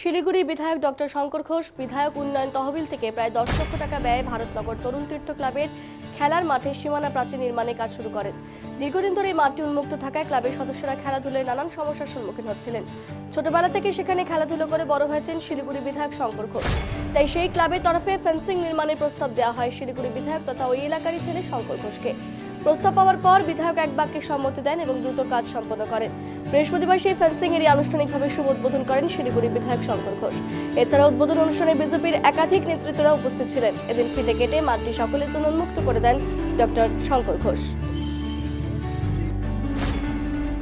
শিলিগুড়ি বিধায়ক ডক্টর শঙ্কর ঘোষ, বিধায়ক উন্নয়ন তহবিল থেকে প্রায় দশ লক্ষ টাকা ব্যয়ে ভারতনগর তরুণ তীর্থ ক্লাবের খেলার মাঠে সীমানা প্রাচীর নির্মাণে কাজ শুরু করেন। দীর্ঘদিন ধরে এই মাঠটি উন্মুক্ত থাকায় ক্লাবের সদস্যরা খেলাধুলায় নানান সমস্যার সম্মুখীন হচ্ছিলেন। ছোটবেলা থেকে সেখানে খেলাধুলো করে বড় হয়েছেন শিলিগুড়ি বিধায়ক শঙ্কর ঘোষ। তাই সেই ক্লাবের তরফে ফেন্সিং নির্মাণের প্রস্তাব দেওয়া হয় শিলিগুড়ি বিধায়ক তথা ওই এলাকারই ছেলে শঙ্কর ঘোষকে। প্রস্তাব পাওয়ার পর বিধায়ক এক বাক্যে সম্মতি দেন এবং দ্রুত কাজ সম্পন্ন করেন। বৃহস্পতিবার সেই ফেন্সিং এরই আনুষ্ঠানিকভাবে শুভ উদ্বোধন করেন শিলিগুড়ি বিধায়ক শঙ্কর ঘোষ। এছাড়া উদ্বোধন অনুষ্ঠানে বিজেপির একাধিক নেতৃত্বরা উপস্থিত ছিলেন। এদিন ফিতে কেটে মাঠটি সকলের জন্য উন্মুক্ত করে দেন ডক্টর শঙ্কর ঘোষ।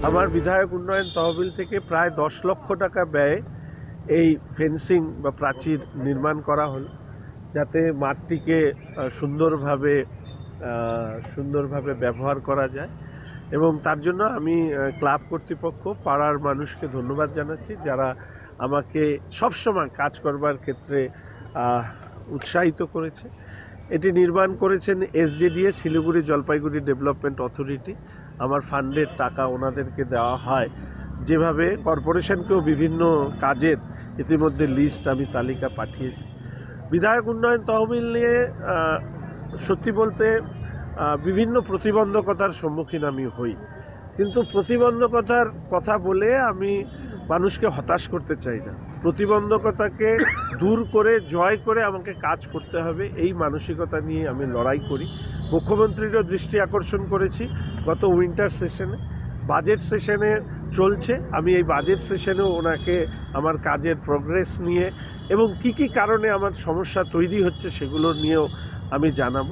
আমার বিধায়ক উন্নয়ন তহবিল থেকে প্রায় দশ লক্ষ টাকা ব্যয়ে এই ফেন্সিং বা প্রাচীর নির্মাণ করা হলো, যাতে মাঠটিকে সুন্দরভাবে সুন্দরভাবে ব্যবহার করা যায়। এবং তার জন্য আমি ক্লাব কর্তৃপক্ষ, পাড়ার মানুষকে ধন্যবাদ জানাচ্ছি, যারা আমাকে সবসময় কাজ করবার ক্ষেত্রে উৎসাহিত করেছে। এটি নির্মাণ করেছেন SJDA Siliguri Jalpaiguri development authority. আমার ফান্ডের টাকা ওনাদেরকে দেওয়া হয়। যেভাবে কর্পোরেশনকেও বিভিন্ন কাজের ইতিমধ্যে লিস্ট আমি তালিকা পাঠিয়েছি। বিধায়ক উন্নয়ন তহবিল নিয়ে সত্যি বলতে বিভিন্ন প্রতিবন্ধকতার সম্মুখীন আমি হই। কিন্তু প্রতিবন্ধকতার কথা বলে আমি মানুষকে হতাশ করতে চাই না। প্রতিবন্ধকতাকে দূর করে, জয় করে আমাকে কাজ করতে হবে, এই মানসিকতা নিয়ে আমি লড়াই করি। মুখ্যমন্ত্রীরও দৃষ্টি আকর্ষণ করেছি গত উইন্টার সেশনে বাজেট সেশনে চলছে। আমি এই বাজেট সেশনেও ওনাকে আমার কাজের প্রোগ্রেস নিয়ে এবং কি কি কারণে আমার সমস্যা তৈরি হচ্ছে সেগুলো নিয়েও আমি জানাব।